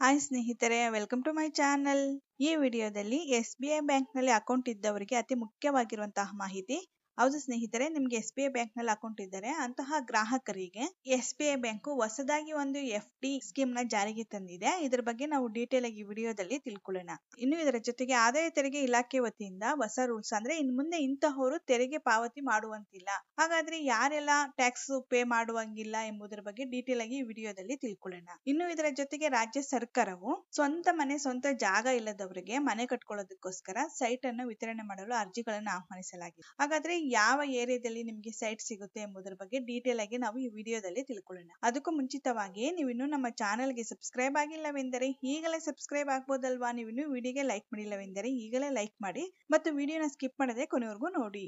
Hi ಸ್ನೇಹಿತರೆ welcome to my channel ಈ ವಿಡಿಯೋದಲ್ಲಿ ಎಸ್ ಬಿ ಐ ಬ್ಯಾಂಕ್ನಲ್ಲಿ ಅಕೌಂಟ್ ಇದ್ದವರಿಗೆ ಅತಿ ಮುಖ್ಯವಾಗಿರುವಂತಹ ಮಾಹಿತಿ ಹೌದು ಸ್ನೇಹಿತರೆ, ನಿಮ್ಗೆ ಎಸ್ ಬಿ ಐ ಬ್ಯಾಂಕ್ನಲ್ಲಿ ಅಕೌಂಟ್ ಇದ್ದರೆ ಅಂತಹ ಗ್ರಾಹಕರಿಗೆ ಎಸ್ ಬಿ ಐ ಬ್ಯಾಂಕ್ ಹೊಸದಾಗಿ ಒಂದು ಎಫ್ ಡಿ ಸ್ಕೀಮ್ನ ಜಾರಿಗೆ ತಂದಿದೆ. ಇದರ ಬಗ್ಗೆ ನಾವು ಡೀಟೇಲ್ ಆಗಿ ವಿಡಿಯೋದಲ್ಲಿ ತಿಳ್ಕೊಳ್ಳೋಣ. ಇನ್ನು ಇದರ ಜೊತೆಗೆ ಆದಾಯ ತೆರಿಗೆ ಇಲಾಖೆ ವತಿಯಿಂದ ಹೊಸ ರೂಲ್ಸ್ ಅಂದ್ರೆ ಇನ್ ಮುಂದೆ ಇಂತಹವರು ತೆರಿಗೆ ಪಾವತಿ ಮಾಡುವಂತಿಲ್ಲ. ಹಾಗಾದ್ರೆ ಯಾರೆಲ್ಲ ಟ್ಯಾಕ್ಸ್ ಪೇ ಮಾಡುವಂಗಿಲ್ಲ ಎಂಬುದರ ಬಗ್ಗೆ ಡೀಟೇಲ್ ಆಗಿ ವಿಡಿಯೋದಲ್ಲಿ ತಿಳ್ಕೊಳ್ಳೋಣ. ಇನ್ನು ಇದರ ಜೊತೆಗೆ ರಾಜ್ಯ ಸರ್ಕಾರವು ಸ್ವಂತ ಮನೆ, ಸ್ವಂತ ಜಾಗ ಇಲ್ಲದವರಿಗೆ ಮನೆ ಕಟ್ಕೊಳ್ಳೋದಕ್ಕೋಸ್ಕರ ಸೈಟ್ ಅನ್ನು ವಿತರಣೆ ಮಾಡಲು ಅರ್ಜಿಗಳನ್ನು ಆಹ್ವಾನಿಸಲಾಗಿದೆ. ಹಾಗಾದ್ರೆ ಯಾವ ಏರಿಯಾದಲ್ಲಿ ನಿಮಗೆ ಸೈಟ್ ಸಿಗುತ್ತೆ ಎಂಬುದರ ಬಗ್ಗೆ ಡೀಟೇಲ್ ಆಗಿ ನಾವು ಈ ವಿಡಿಯೋದಲ್ಲಿ ತಿಳ್ಕೊಳ್ಳೋಣ. ಅದಕ್ಕೂ ಮುಂಚಿತವಾಗಿ ನೀವು ಇನ್ನು ನಮ್ಮ ಚಾನೆಲ್ಗೆ ಸಬ್ಸ್ಕ್ರೈಬ್ ಆಗಿಲ್ಲವೆಂದರೆ ಈಗಲೇ ಸಬ್ಸ್ಕ್ರೈಬ್ ಆಗ್ಬೋದಲ್ವಾ? ನೀವು ವಿಡಿಯೋಗೆ ಲೈಕ್ ಮಾಡಿಲ್ಲವೆಂದರೆ ಈಗಲೇ ಲೈಕ್ ಮಾಡಿ ಮತ್ತು ವಿಡಿಯೋನ ಸ್ಕಿಪ್ ಮಾಡದೆ ಕೊನೆವರೆಗೂ ನೋಡಿ.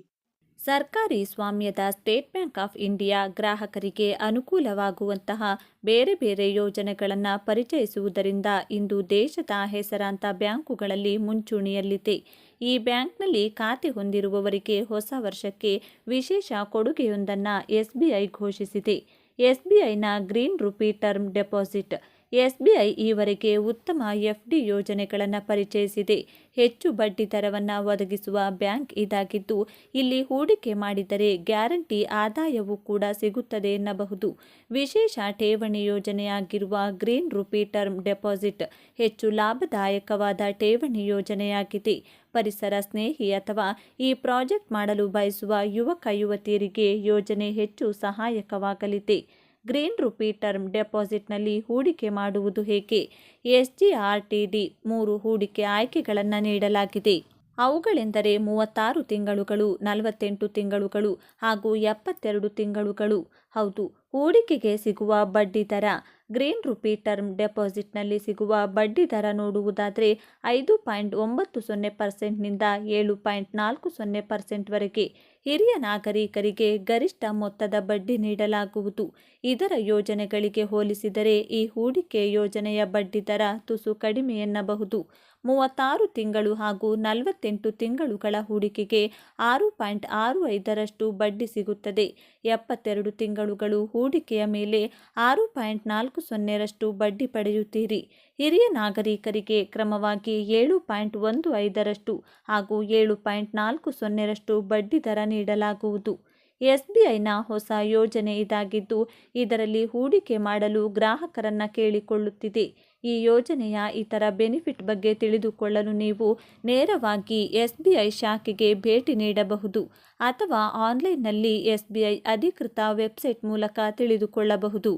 ಸರ್ಕಾರಿ ಸ್ವಾಮ್ಯದ ಸ್ಟೇಟ್ ಬ್ಯಾಂಕ್ ಆಫ್ ಇಂಡಿಯಾ ಗ್ರಾಹಕರಿಗೆ ಅನುಕೂಲವಾಗುವಂತಹ ಬೇರೆ ಬೇರೆ ಯೋಜನೆಗಳನ್ನು ಪರಿಚಯಿಸುವುದರಿಂದ ಇಂದು ದೇಶದ ಹೆಸರಾಂತ ಬ್ಯಾಂಕುಗಳಲ್ಲಿ ಮುಂಚೂಣಿಯಲ್ಲಿದೆ. ಈ ಬ್ಯಾಂಕ್ನಲ್ಲಿ ಖಾತೆ ಹೊಂದಿರುವವರಿಗೆ ಹೊಸ ವರ್ಷಕ್ಕೆ ವಿಶೇಷ ಕೊಡುಗೆಯೊಂದನ್ನು ಎಸ್ಬಿಐ ಘೋಷಿಸಿದೆ. ಎಸ್ಬಿಐನ green rupee term deposit SBI ಈವರೆಗೆ ಉತ್ತಮ ಎಫ್ಡಿ ಯೋಜನೆಗಳನ್ನು ಪರಿಚಯಿಸಿದೆ. ಹೆಚ್ಚು ಬಡ್ಡಿ ದರವನ್ನು ಒದಗಿಸುವ ಬ್ಯಾಂಕ್ ಇದಾಗಿದ್ದು, ಇಲ್ಲಿ ಹೂಡಿಕೆ ಮಾಡಿದರೆ ಗ್ಯಾರಂಟಿ ಆದಾಯವೂ ಕೂಡ ಸಿಗುತ್ತದೆ ಎನ್ನಬಹುದು. ವಿಶೇಷ ಠೇವಣಿ ಯೋಜನೆಯಾಗಿರುವ ಗ್ರೀನ್ ರುಪಿ ಟರ್ಮ್ ಡೆಪಾಸಿಟ್ ಹೆಚ್ಚು ಲಾಭದಾಯಕವಾದ ಠೇವಣಿ ಯೋಜನೆಯಾಗಿದೆ. ಪರಿಸರ ಸ್ನೇಹಿ ಅಥವಾ ಈ ಪ್ರಾಜೆಕ್ಟ್ ಮಾಡಲು ಬಯಸುವ ಯುವಕ ಯುವತಿಯರಿಗೆ ಯೋಜನೆ ಹೆಚ್ಚು ಸಹಾಯಕವಾಗಲಿದೆ. ಗ್ರೀನ್ ರುಪಿ ಟರ್ಮ್ ಡೆಪಾಸಿಟ್ನಲ್ಲಿ ಹೂಡಿಕೆ ಮಾಡುವುದು ಹೇಗೆ? S G R T D ಮೂರು ಹೂಡಿಕೆ ಆಯ್ಕೆಗಳನ್ನು ನೀಡಲಾಗಿದೆ. ಅವುಗಳೆಂದರೆ ಮೂವತ್ತಾರು ತಿಂಗಳುಗಳು, ನಲವತ್ತೆಂಟು ತಿಂಗಳುಗಳು ಹಾಗೂ ಎಪ್ಪತ್ತೆರಡು ತಿಂಗಳುಗಳು. ಹೌದು, ಹೂಡಿಕೆಗೆ ಸಿಗುವ ಬಡ್ಡಿ ದರ ಗ್ರೀನ್ ರುಪಿ ಟರ್ಮ್ ಡೆಪಾಸಿಟ್ನಲ್ಲಿ ಸಿಗುವ ಬಡ್ಡಿ ದರ ನೋಡುವುದಾದರೆ ಐದು ಪಾಯಿಂಟ್ ಒಂಬತ್ತು ಸೊನ್ನೆ ಪರ್ಸೆಂಟ್ನಿಂದ ಏಳು ಪಾಯಿಂಟ್ ನಾಲ್ಕು ಸೊನ್ನೆ ಪರ್ಸೆಂಟ್ವರೆಗೆ ಹಿರಿಯ ನಾಗರಿಕರಿಗೆ ಗರಿಷ್ಠ ಮೊತ್ತದ ಬಡ್ಡಿ ನೀಡಲಾಗುವುದು. ಇದರ ಯೋಜನೆಗಳಿಗೆ ಹೋಲಿಸಿದರೆ ಈ ಹೂಡಿಕೆ ಯೋಜನೆಯ ಬಡ್ಡಿ ದರ ತುಸು ಕಡಿಮೆ ಎನ್ನಬಹುದು. ಮೂವತ್ತಾರು ತಿಂಗಳು ಹಾಗೂ ನಲವತ್ತೆಂಟು ತಿಂಗಳುಗಳ ಹೂಡಿಕೆಗೆ ಆರು ಪಾಯಿಂಟ್ ಆರು ಐದರಷ್ಟು ಬಡ್ಡಿ ಸಿಗುತ್ತದೆ. ಎಪ್ಪತ್ತೆರಡು ತಿಂಗಳುಗಳು ಹೂಡಿಕೆಯ ಮೇಲೆ ಆರು ಪಾಯಿಂಟ್ ನಾಲ್ಕು ಸೊನ್ನೆರಷ್ಟು ಬಡ್ಡಿ ಪಡೆಯುತ್ತೀರಿ. ಹಿರಿಯ ನಾಗರಿಕರಿಗೆ ಕ್ರಮವಾಗಿ ಏಳು ಪಾಯಿಂಟ್ ಒಂದು ಐದರಷ್ಟು ಹಾಗೂ ಏಳು ಪಾಯಿಂಟ್ ನಾಲ್ಕು ಸೊನ್ನೆರಷ್ಟು ಬಡ್ಡಿ ದರ ನೀಡಲಾಗುವುದು. ಎಸ್ಬಿಐನ ಹೊಸ ಯೋಜನೆ ಇದಾಗಿದ್ದು, ಇದರಲ್ಲಿ ಹೂಡಿಕೆ ಮಾಡಲು ಗ್ರಾಹಕರನ್ನು ಕೇಳಿಕೊಳ್ಳುತ್ತಿದೆ. ಈ ಯೋಜನೆಯ ಇತರ ಬೆನಿಫಿಟ್ ಬಗ್ಗೆ ತಿಳಿದುಕೊಳ್ಳಲು ನೀವು ನೇರವಾಗಿ ಎಸ್ಬಿಐ ಶಾಖೆಗೆ ಭೇಟಿ ನೀಡಬಹುದು ಅಥವಾ ಆನ್ಲೈನ್ನಲ್ಲಿ ಎಸ್ಬಿಐ ಅಧಿಕೃತ ವೆಬ್ಸೈಟ್ ಮೂಲಕ ತಿಳಿದುಕೊಳ್ಳಬಹುದು.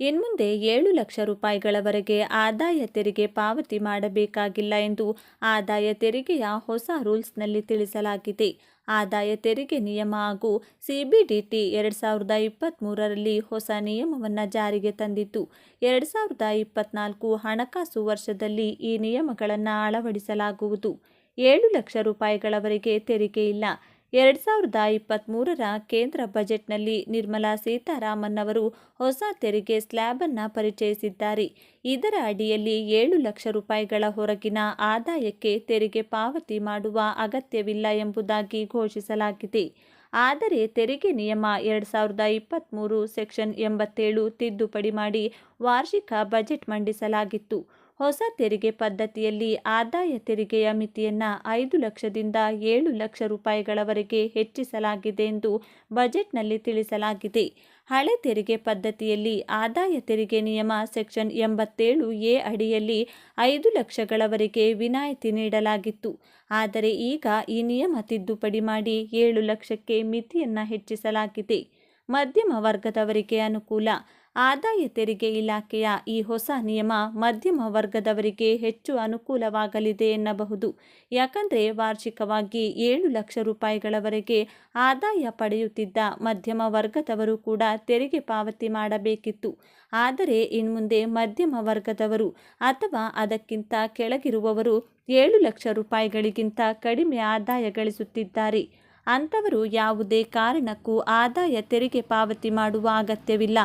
ಇನ್ಮುಂದೆ ಏಳು ಲಕ್ಷ ರೂಪಾಯಿಗಳವರೆಗೆ ಆದಾಯ ತೆರಿಗೆ ಪಾವತಿ ಮಾಡಬೇಕಾಗಿಲ್ಲ ಎಂದು ಆದಾಯ ತೆರಿಗೆಯ ಹೊಸ ರೂಲ್ಸ್ನಲ್ಲಿ ತಿಳಿಸಲಾಗಿದೆ. ಆದಾಯ ತೆರಿಗೆ ನಿಯಮ ಹಾಗೂ ಸಿಬಿಡಿಟಿ ಎರಡು ಸಾವಿರದ ಇಪ್ಪತ್ತ್ಮೂರರಲ್ಲಿ ಹೊಸ ನಿಯಮವನ್ನು ಜಾರಿಗೆ ತಂದಿತ್ತು. ಎರಡು ಸಾವಿರದ ಇಪ್ಪತ್ನಾಲ್ಕು ಹಣಕಾಸು ವರ್ಷದಲ್ಲಿ ಈ ನಿಯಮಗಳನ್ನು ಅಳವಡಿಸಲಾಗುವುದು. ಏಳು ಲಕ್ಷ ರೂಪಾಯಿಗಳವರೆಗೆ ತೆರಿಗೆ ಇಲ್ಲ. ಎರಡು ಸಾವಿರದ ಇಪ್ಪತ್ತ್ಮೂರರ ಕೇಂದ್ರ ಬಜೆಟ್ನಲ್ಲಿ ನಿರ್ಮಲಾ ಸೀತಾರಾಮನ್ ಅವರು ಹೊಸ ತೆರಿಗೆ ಸ್ಲ್ಯಾಬನ್ನು ಪರಿಚಯಿಸಿದ್ದಾರೆ. ಇದರ ಅಡಿಯಲ್ಲಿ ಏಳು ಲಕ್ಷ ರೂಪಾಯಿಗಳ ಹೊರಗಿನ ಆದಾಯಕ್ಕೆ ತೆರಿಗೆ ಪಾವತಿ ಮಾಡುವ ಅಗತ್ಯವಿಲ್ಲ ಎಂಬುದಾಗಿ ಘೋಷಿಸಲಾಗಿದೆ. ಆದರೆ ತೆರಿಗೆ ನಿಯಮ ಎರಡು ಸಾವಿರದ ಇಪ್ಪತ್ತ್ಮೂರು ಸೆಕ್ಷನ್ ಎಂಬತ್ತೇಳು ತಿದ್ದುಪಡಿ ಮಾಡಿ ವಾರ್ಷಿಕ ಬಜೆಟ್ ಮಂಡಿಸಲಾಗಿತ್ತು. ಹೊಸ ತೆರಿಗೆ ಪದ್ಧತಿಯಲ್ಲಿ ಆದಾಯ ತೆರಿಗೆಯ ಮಿತಿಯನ್ನು ಐದು ಲಕ್ಷದಿಂದ ಏಳು ಲಕ್ಷ ರೂಪಾಯಿಗಳವರೆಗೆ ಹೆಚ್ಚಿಸಲಾಗಿದೆ ಎಂದು ಬಜೆಟ್ನಲ್ಲಿ ತಿಳಿಸಲಾಗಿದೆ. ಹಳೆ ತೆರಿಗೆ ಪದ್ಧತಿಯಲ್ಲಿ ಆದಾಯ ತೆರಿಗೆ ನಿಯಮ ಸೆಕ್ಷನ್ ಎಂಬತ್ತೇಳು ಎ ಅಡಿಯಲ್ಲಿ ಐದು ಲಕ್ಷಗಳವರೆಗೆ ವಿನಾಯಿತಿ ನೀಡಲಾಗಿತ್ತು. ಆದರೆ ಈಗ ಈ ನಿಯಮ ತಿದ್ದುಪಡಿ ಮಾಡಿ ಏಳು ಲಕ್ಷಕ್ಕೆ ಮಿತಿಯನ್ನು ಹೆಚ್ಚಿಸಲಾಗಿದೆ. ಮಧ್ಯಮ ವರ್ಗದವರಿಗೆ ಅನುಕೂಲ. ಆದಾಯ ತೆರಿಗೆ ಇಲಾಖೆಯ ಈ ಹೊಸ ನಿಯಮ ಮಧ್ಯಮ ವರ್ಗದವರಿಗೆ ಹೆಚ್ಚು ಅನುಕೂಲವಾಗಲಿದೆ ಎನ್ನಬಹುದು. ಯಾಕಂದರೆ ವಾರ್ಷಿಕವಾಗಿ ಏಳು ಲಕ್ಷ ರೂಪಾಯಿಗಳವರೆಗೆ ಆದಾಯ ಪಡೆಯುತ್ತಿದ್ದ ಮಧ್ಯಮ ವರ್ಗದವರು ಕೂಡ ತೆರಿಗೆ ಪಾವತಿ ಮಾಡಬೇಕಿತ್ತು. ಆದರೆ ಇನ್ಮುಂದೆ ಮಧ್ಯಮ ವರ್ಗದವರು ಅಥವಾ ಅದಕ್ಕಿಂತ ಕೆಳಗಿರುವವರು ಏಳು ಲಕ್ಷ ರೂಪಾಯಿಗಳಿಗಿಂತ ಕಡಿಮೆ ಆದಾಯ ಗಳಿಸುತ್ತಿದ್ದಾರೆ. ಅಂಥವರು ಯಾವುದೇ ಕಾರಣಕ್ಕೂ ಆದಾಯ ತೆರಿಗೆ ಪಾವತಿ ಮಾಡುವ ಅಗತ್ಯವಿಲ್ಲ.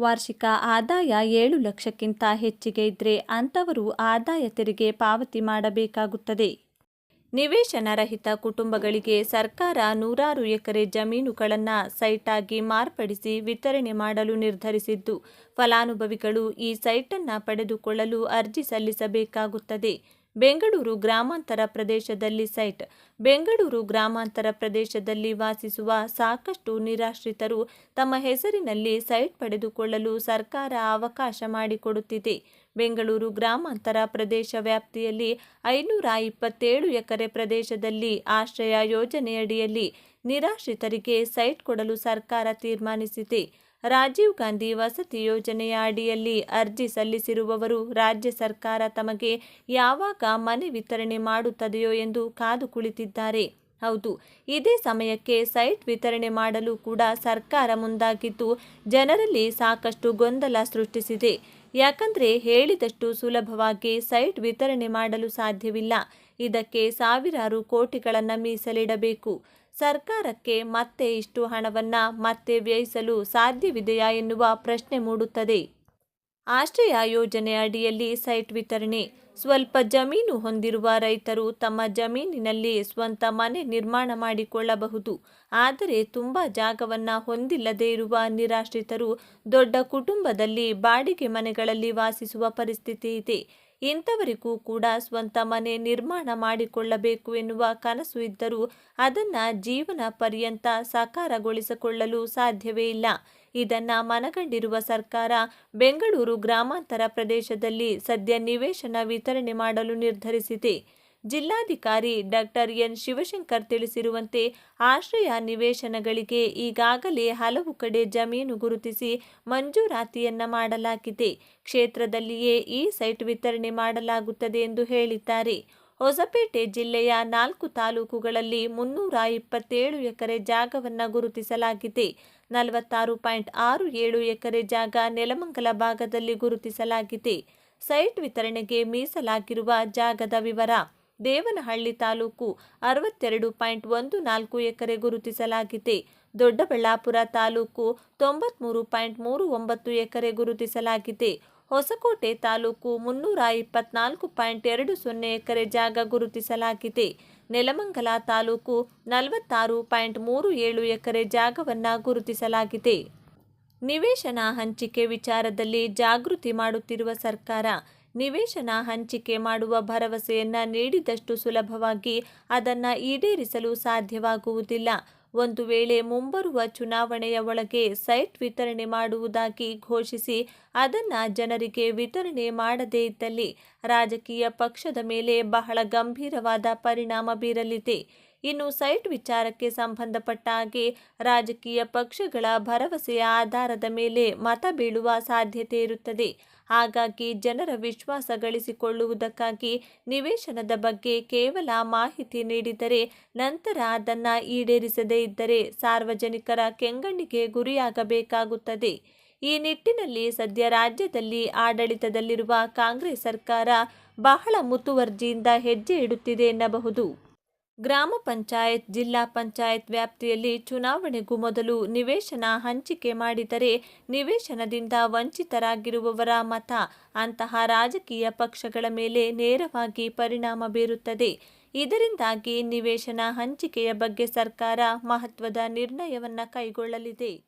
ವಾರ್ಷಿಕ ಆದಾಯ ಏಳು ಲಕ್ಷಕ್ಕಿಂತ ಹೆಚ್ಚಿಗೆ ಇದ್ದರೆ ಅಂಥವರು ಆದಾಯ ತೆರಿಗೆ ಪಾವತಿ ಮಾಡಬೇಕಾಗುತ್ತದೆ. ನಿವೇಶನ ರಹಿತ ಕುಟುಂಬಗಳಿಗೆ ಸರ್ಕಾರ ನೂರಾರು ಎಕರೆ ಜಮೀನುಗಳನ್ನು ಸೈಟಾಗಿ ಮಾರ್ಪಡಿಸಿ ವಿತರಣೆ ಮಾಡಲು ನಿರ್ಧರಿಸಿದ್ದು, ಫಲಾನುಭವಿಗಳು ಈ ಸೈಟನ್ನು ಪಡೆದುಕೊಳ್ಳಲು ಅರ್ಜಿ ಸಲ್ಲಿಸಬೇಕಾಗುತ್ತದೆ. ಬೆಂಗಳೂರು ಗ್ರಾಮಾಂತರ ಪ್ರದೇಶದಲ್ಲಿ ಸೈಟ್. ಬೆಂಗಳೂರು ಗ್ರಾಮಾಂತರ ಪ್ರದೇಶದಲ್ಲಿ ವಾಸಿಸುವ ಸಾಕಷ್ಟು ನಿರಾಶ್ರಿತರು ತಮ್ಮ ಹೆಸರಿನಲ್ಲಿ ಸೈಟ್ ಪಡೆದುಕೊಳ್ಳಲು ಸರ್ಕಾರ ಅವಕಾಶ ಮಾಡಿಕೊಡುತ್ತಿದೆ. ಬೆಂಗಳೂರು ಗ್ರಾಮಾಂತರ ಪ್ರದೇಶ ವ್ಯಾಪ್ತಿಯಲ್ಲಿ ಐನೂರ ಇಪ್ಪತ್ತೇಳು ಎಕರೆ ಪ್ರದೇಶದಲ್ಲಿ ಆಶ್ರಯ ಯೋಜನೆಯಡಿಯಲ್ಲಿ ನಿರಾಶ್ರಿತರಿಗೆ ಸೈಟ್ ಕೊಡಲು ಸರ್ಕಾರ ತೀರ್ಮಾನಿಸಿದೆ. ರಾಜೀವ್ ಗಾಂಧಿ ವಸತಿ ಯೋಜನೆಯ ಅಡಿಯಲ್ಲಿ ಅರ್ಜಿ ಸಲ್ಲಿಸಿರುವವರು ರಾಜ್ಯ ಸರ್ಕಾರ ತಮಗೆ ಯಾವಾಗ ಮನೆ ವಿತರಣೆ ಮಾಡುತ್ತದೆಯೋ ಎಂದು ಕಾದು ಕುಳಿತಿದ್ದಾರೆ. ಹೌದು, ಇದೇ ಸಮಯಕ್ಕೆ ಸೈಟ್ ವಿತರಣೆ ಮಾಡಲು ಕೂಡ ಸರ್ಕಾರ ಮುಂದಾಗಿದ್ದು, ಜನರಲ್ಲಿ ಸಾಕಷ್ಟು ಗೊಂದಲ ಸೃಷ್ಟಿಸಿದೆ. ಯಾಕಂದ್ರೆ ಹೇಳಿದಷ್ಟು ಸುಲಭವಾಗಿ ಸೈಟ್ ವಿತರಣೆ ಮಾಡಲು ಸಾಧ್ಯವಿಲ್ಲ. ಇದಕ್ಕೆ ಸಾವಿರಾರು ಕೋಟಿಗಳನ್ನು ಮೀಸಲಿಡಬೇಕು. ಸರ್ಕಾರಕ್ಕೆ ಮತ್ತೆ ಇಷ್ಟು ಹಣವನ್ನ ಮತ್ತೆ ವ್ಯಯಿಸಲು ಸಾಧ್ಯವಿದೆಯಾ ಎನ್ನುವ ಪ್ರಶ್ನೆ ಮೂಡುತ್ತದೆ. ಆಶ್ರಯ ಯೋಜನೆ ಅಡಿಯಲ್ಲಿ ಸೈಟ್ ವಿತರಣೆ, ಸ್ವಲ್ಪ ಜಮೀನು ಹೊಂದಿರುವ ರೈತರು ತಮ್ಮ ಜಮೀನಿನಲ್ಲಿ ಸ್ವಂತ ಮನೆ ನಿರ್ಮಾಣ ಮಾಡಿಕೊಳ್ಳಬಹುದು, ಆದರೆ ತುಂಬ ಜಾಗವನ್ನು ಹೊಂದಿಲ್ಲದೇ ಇರುವ ನಿರಾಶ್ರಿತರು ದೊಡ್ಡ ಕುಟುಂಬದಲ್ಲಿ ಬಾಡಿಗೆ ಮನೆಗಳಲ್ಲಿ ವಾಸಿಸುವ ಪರಿಸ್ಥಿತಿ ಇದೆ. ಇಂಥವರಿಗೂ ಕೂಡ ಸ್ವಂತ ಮನೆ ನಿರ್ಮಾಣ ಮಾಡಿಕೊಳ್ಳಬೇಕು ಎನ್ನುವ ಕನಸು ಇದ್ದರೂ ಅದನ್ನು ಜೀವನ ಪರ್ಯಂತ ಸಾಕಾರಗೊಳಿಸಿಕೊಳ್ಳಲು ಸಾಧ್ಯವೇ ಇಲ್ಲ. ಇದನ್ನು ಮನಗಂಡಿರುವ ಸರ್ಕಾರ ಬೆಂಗಳೂರು ಗ್ರಾಮಾಂತರ ಪ್ರದೇಶದಲ್ಲಿ ಸದ್ಯ ನಿವೇಶನ ವಿತರಣೆ ಮಾಡಲು ನಿರ್ಧರಿಸಿದೆ. ಜಿಲ್ಲಾಧಿಕಾರಿ ಡಾಕ್ಟರ್ ಎನ್ ಶಿವಶಂಕರ್ ತಿಳಿಸಿರುವಂತೆ ಆಶ್ರಯ ನಿವೇಶನಗಳಿಗೆ ಈಗಾಗಲೇ ಹಲವು ಕಡೆ ಜಮೀನು ಗುರುತಿಸಿ ಮಂಜೂರಾತಿಯನ್ನ ಮಾಡಲಾಗಿದೆ. ಕ್ಷೇತ್ರದಲ್ಲಿಯೇ ಈ ಸೈಟ್ ವಿತರಣೆ ಮಾಡಲಾಗುತ್ತದೆ ಎಂದು ಹೇಳಿದ್ದಾರೆ. ಹೊಸಪೇಟೆ ಜಿಲ್ಲೆಯ ನಾಲ್ಕು ತಾಲೂಕುಗಳಲ್ಲಿ ಮುನ್ನೂರ ಇಪ್ಪತ್ತೇಳು ಎಕರೆ ಜಾಗವನ್ನು ಗುರುತಿಸಲಾಗಿದೆ. ನಲವತ್ತಾರು ಪಾಯಿಂಟ್ ಆರು ಏಳು ಎಕರೆ ಜಾಗ ನೆಲಮಂಗಲ ಭಾಗದಲ್ಲಿ ಗುರುತಿಸಲಾಗಿದೆ. ಸೈಟ್ ವಿತರಣೆಗೆ ಮೀಸಲಾಗಿರುವ ಜಾಗದ ವಿವರ. ದೇವನಹಳ್ಳಿ ತಾಲೂಕು ಅರವತ್ತೆರಡು ಪಾಯಿಂಟ್ ಒಂದು ನಾಲ್ಕು ಎಕರೆ ಗುರುತಿಸಲಾಗಿದೆ. ದೊಡ್ಡಬಳ್ಳಾಪುರ ತಾಲೂಕು ತೊಂಬತ್ಮೂರು ಪಾಯಿಂಟ್ ಮೂರು ಒಂಬತ್ತು ಎಕರೆ ಗುರುತಿಸಲಾಗಿದೆ. ಹೊಸಕೋಟೆ ತಾಲೂಕು ಮುನ್ನೂರ ಇಪ್ಪತ್ನಾಲ್ಕು ಪಾಯಿಂಟ್ ಎರಡು ಸೊನ್ನೆ ಎಕರೆ ಜಾಗ ಗುರುತಿಸಲಾಗಿದೆ. ನೆಲಮಂಗಲ ತಾಲೂಕು ನಲವತ್ತಾರು ಪಾಯಿಂಟ್ ಮೂರು ಏಳು ಎಕರೆ ಜಾಗವನ್ನು ಗುರುತಿಸಲಾಗಿದೆ. ನಿವೇಶನ ಹಂಚಿಕೆ ವಿಚಾರದಲ್ಲಿ ಜಾಗೃತಿ ಮಾಡುತ್ತಿರುವ ಸರ್ಕಾರ ನಿವೇಶನ ಹಂಚಿಕೆ ಮಾಡುವ ಭರವಸೆಯನ್ನ ನೀಡಿದಷ್ಟು ಸುಲಭವಾಗಿ ಅದನ್ನು ಈಡೇರಿಸಲು ಸಾಧ್ಯವಾಗುವುದಿಲ್ಲ. ಒಂದು ವೇಳೆ ಮುಂಬರುವ ಚುನಾವಣೆಯ ಒಳಗೆ ಸೈಟ್ ವಿತರಣೆ ಮಾಡುವುದಾಗಿ ಘೋಷಿಸಿ ಅದನ್ನು ಜನರಿಗೆ ವಿತರಣೆ ಮಾಡದೇ ಇದ್ದಲ್ಲಿ ರಾಜಕೀಯ ಪಕ್ಷದ ಮೇಲೆ ಬಹಳ ಗಂಭೀರವಾದ ಪರಿಣಾಮ ಬೀರಲಿದೆ. ಇನ್ನು ಸೈಟ್ ವಿಚಾರಕ್ಕೆ ಸಂಬಂಧಪಟ್ಟ ಹಾಗೆ ರಾಜಕೀಯ ಪಕ್ಷಗಳ ಭರವಸೆಯ ಆಧಾರದ ಮೇಲೆ ಮತ ಬೀಳುವ ಸಾಧ್ಯತೆ ಇರುತ್ತದೆ. ಹಾಗಾಗಿ ಜನರ ವಿಶ್ವಾಸ ಗಳಿಸಿಕೊಳ್ಳುವುದಕ್ಕಾಗಿ ನಿವೇಶನದ ಬಗ್ಗೆ ಕೇವಲ ಮಾಹಿತಿ ನೀಡಿದರೆ ನಂತರ ಅದನ್ನು ಈಡೇರಿಸದೇ ಇದ್ದರೆ ಸಾರ್ವಜನಿಕರ ಕೆಂಗಣ್ಣಿಗೆ ಗುರಿಯಾಗಬೇಕಾಗುತ್ತದೆ. ಈ ನಿಟ್ಟಿನಲ್ಲಿ ಸದ್ಯ ರಾಜ್ಯದಲ್ಲಿ ಆಡಳಿತದಲ್ಲಿರುವ ಕಾಂಗ್ರೆಸ್ ಸರ್ಕಾರ ಬಹಳ ಮುತುವರ್ಜಿಯಿಂದ ಹೆಜ್ಜೆ ಇಡುತ್ತಿದೆ ಎನ್ನಬಹುದು. ಗ್ರಾಮ ಪಂಚಾಯತ್, ಜಿಲ್ಲಾ ಪಂಚಾಯತ್ ವ್ಯಾಪ್ತಿಯಲ್ಲಿ ಚುನಾವಣೆಗೂ ಮೊದಲು ನಿವೇಶನ ಹಂಚಿಕೆ ಮಾಡಿದರೆ ನಿವೇಶನದಿಂದ ವಂಚಿತರಾಗಿರುವವರ ಮತ, ಅಂತಹ ರಾಜಕೀಯ ಪಕ್ಷಗಳ ಮೇಲೆ ನೇರವಾಗಿ ಪರಿಣಾಮ ಬೀರುತ್ತದೆ. ಇದರಿಂದಾಗಿ ನಿವೇಶನ ಹಂಚಿಕೆಯ ಬಗ್ಗೆ ಸರ್ಕಾರ ಮಹತ್ವದ ನಿರ್ಣಯವನ್ನು ಕೈಗೊಳ್ಳಲಿದೆ.